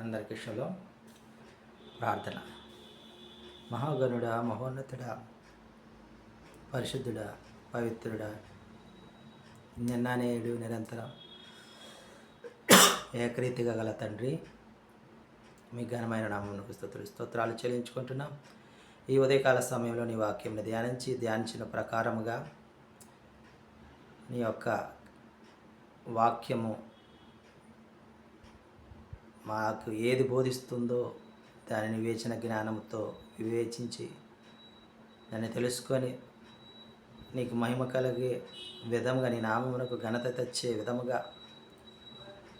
అందరికీ శలో ప్రార్థన. మహాగణుడా మహోన్నతుడా పరిశుద్ధుడా పవిత్రుడా నిన్న నేడు నిరంతరం ఏకరీతిగా గల తండ్రి మీ ఘనమైన నామమునకు స్తోత్రులు స్తోత్రాలు చెల్లించుకుంటున్నాం. ఈ ఉదయకాల సమయంలో నీ వాక్యంని ధ్యానించి ధ్యానించిన ప్రకారముగా నీ యొక్క వాక్యము మాకు ఏది బోధిస్తుందో దానిని వివేచన జ్ఞానంతో వివేచించి దాన్ని తెలుసుకొని నీకు మహిమ కలిగే విధముగా నీ నామమునకు ఘనత తెచ్చే విధముగా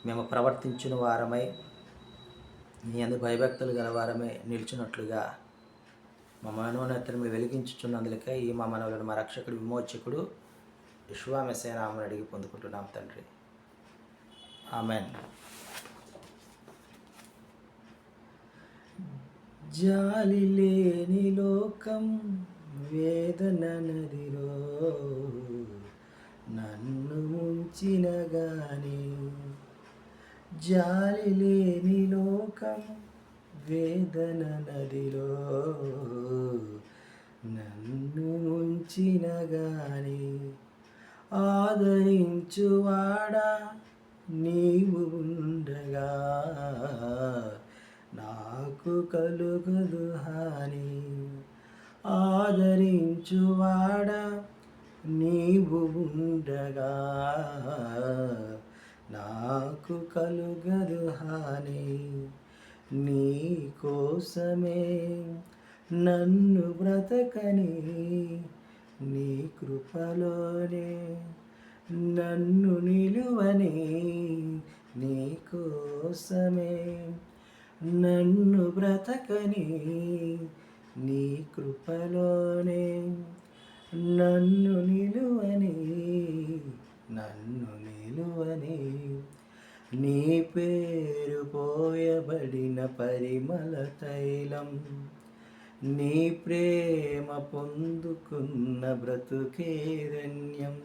మేము ప్రవర్తించిన వారమై నీ అందు భయభక్తులు గల వారమై నిలిచినట్లుగా మా మనోన్నతిని వెలిగించుచున్నందులకే ఈ మా మనవులను మా రక్షకుడు విమోచకుడు విశ్వామెసేనామని అడిగి పొందుకుంటున్నాం తండ్రి. ఆమెన్. జాలి లేని లోకం వేదన నదిలో నన్ను ముంచిన గాని జాలి లేని లోకం వేదన నదిలో నన్ను ముంచిన గాని ఆదరించువాడా నీవు ఉండగా. నాకు కలుగదు హాని ఆదరించువాడా నీవు ఉండగా. నాకు కలుగదు హాని నీ కోసమే నన్ను బ్రతకని నీ కృపలోనే నన్ను నిలువని నీ కోసమే నన్ను బ్రతకని నీ కృపలోనే. నన్ను నిలువని నన్ను నిలువని నీ పేరు పోయబడిన పరిమళ తైలం. నీ ప్రేమ పొందుకున్న బ్రతుకేరణ్యం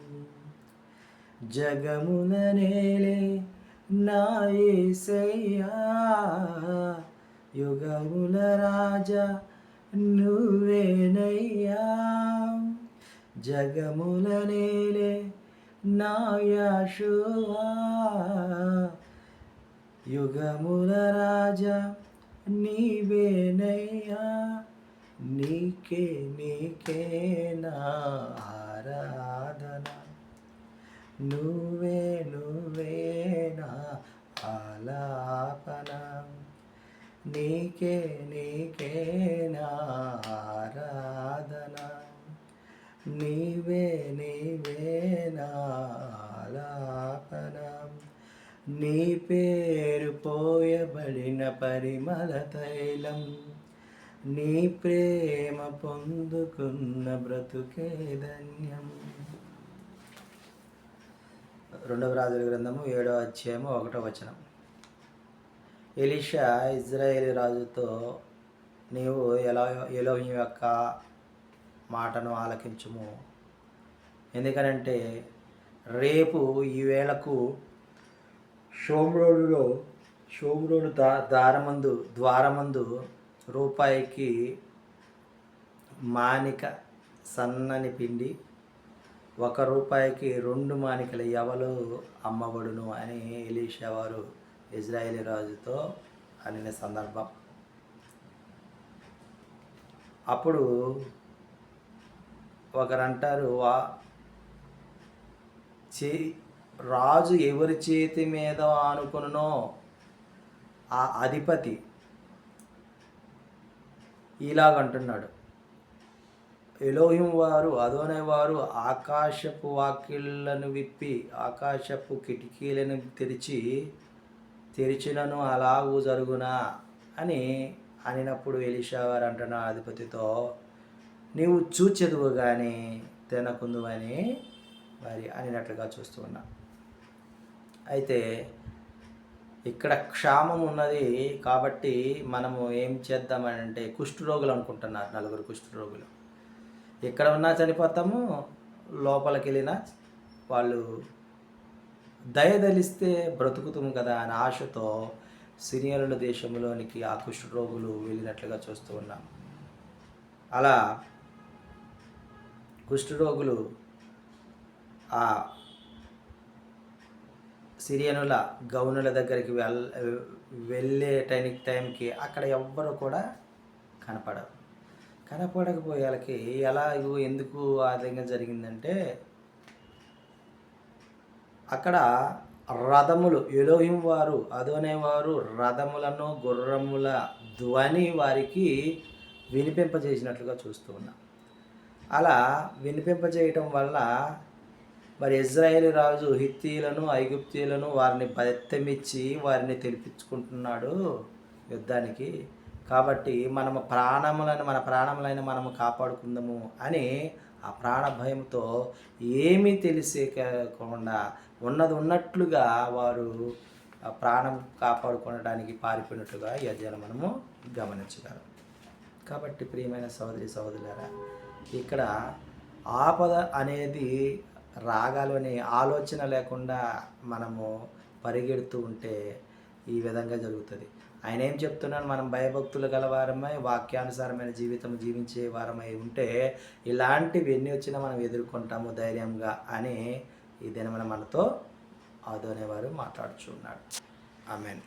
జగమున నేలే నా యేసయ్యా యుగముల రాజా నువ్వేనయ్యా. జగముల నేలే నా యాశువా యుగముల రాజా నీవేనయ్యా. నీకే నీకే నా ఆరాధన. నువ్వే నువ్వే ఆలాపన నీకే నీకే నా ఆరాధన నీవే నీవే ఆలాపన నీ పేరు పోయబడిన పరిమళ తైలం. నీ ప్రేమ పొందుకున్న బ్రతుకే ధన్యం. రెండవ రాజుల గ్రంథము ఏడవ అధ్యాయము ఒకటో వచనం. ఎలీషా ఇజ్రాయేలీ రాజుతో నీవు ఎలా ఎలోహిం యొక్క మాటను ఆలకించుము. ఎందుకనంటే రేపు ఈ వేళకు షోమ్రోడులో షోమ్రోడు దా దారమందు ద్వారమందు రూపాయికి మానిక సన్నని పిండి ఒక రూపాయికి రెండు మానికల ఎవలు అమ్మబడును అని ఎలీషా వారు ఇజ్రాయేలీ రాజుతో అనిన సందర్భం. అప్పుడు ఒకరంటారు వా చే రాజు ఎవరి చేతి మీద అనుకునో ఆ అధిపతి ఇలాగంటున్నాడు. ఎలోహిం వారు అదోనే వారు ఆకాశపు వాకిళ్ళను విప్పి ఆకాశపు కిటికీలను తెరిచి తెరిచినను అలాగూ జరుగునా? అని అనినప్పుడు ఎలిషా వారు అంటున్న అధిపతితో నీవు చూచెదువు కానీ తినకుందువని మరి అనినట్లుగా చూస్తూ ఉన్నా. అయితే ఇక్కడ క్షామం ఉన్నది కాబట్టి మనము ఏం చేద్దామని అంటే కుష్ఠరోగులు అనుకుంటున్నారు నలుగురు కుష్ఠరోగులు ఎక్కడ ఉన్నా చనిపోతాము లోపలికి వెళ్ళినా వాళ్ళు దయదలిస్తే బ్రతుకుతుము కదా అని ఆశతో సిరియనుల దేశంలోనికి ఆ కుష్ఠరోగులు వెళ్ళినట్లుగా చూస్తూ ఉన్నాం. అలా కుష్ఠరోగులు ఆ సిరియనుల గౌనుల దగ్గరికి వెల్ వెళ్ళే టైం టైంకి అక్కడ ఎవ్వరు కూడా కనపడరు. కనపడకపోయేళ్ళకి ఎలా ఎందుకు ఆ విధంగా జరిగిందంటే అక్కడ రథములు ఎలోహిం వారు అదోనేవారు రథములను గుర్రముల ధ్వని వారికి వినిపింపజేసినట్లుగా చూస్తూ ఉన్నాం. అలా వినిపింపజేయటం వల్ల మరి ఇజ్రాయేల్ రాజు హిత్తీలను ఐగుప్తీలను వారిని బెత్తమిచ్చి వారిని తెలిపించుకుంటున్నాడు యుద్ధానికి. కాబట్టి మనము ప్రాణములను మన ప్రాణములైన మనము కాపాడుకుందాము అని ఆ ప్రాణ భయంతో ఏమీ తెలిసేకుండా ఉన్నది ఉన్నట్లుగా వారు ప్రాణం కాపాడుకోవడానికి పారిపోయినట్లుగా ఈ అధ్యయనం మనము గమనించగలం. కాబట్టి ప్రియమైన సహోదరి సహోదరులారా ఇక్కడ ఆపద అనేది రాగాలోని ఆలోచన లేకుండా మనము పరిగెడుతూ ఉంటే ఈ విధంగా జరుగుతుంది. ఆయన ఏం చెప్తున్నాను మనం భయభక్తులు గలవారమై వాక్యానుసారమైన జీవితం జీవించే వారమై ఉంటే ఇలాంటివి ఎన్ని వచ్చినా మనం ఎదుర్కొంటాము ధైర్యంగా అని ఈ దినమన మనతో ఆదోనేవారు మాట్లాడుచున్నాడు. ఆమెన్.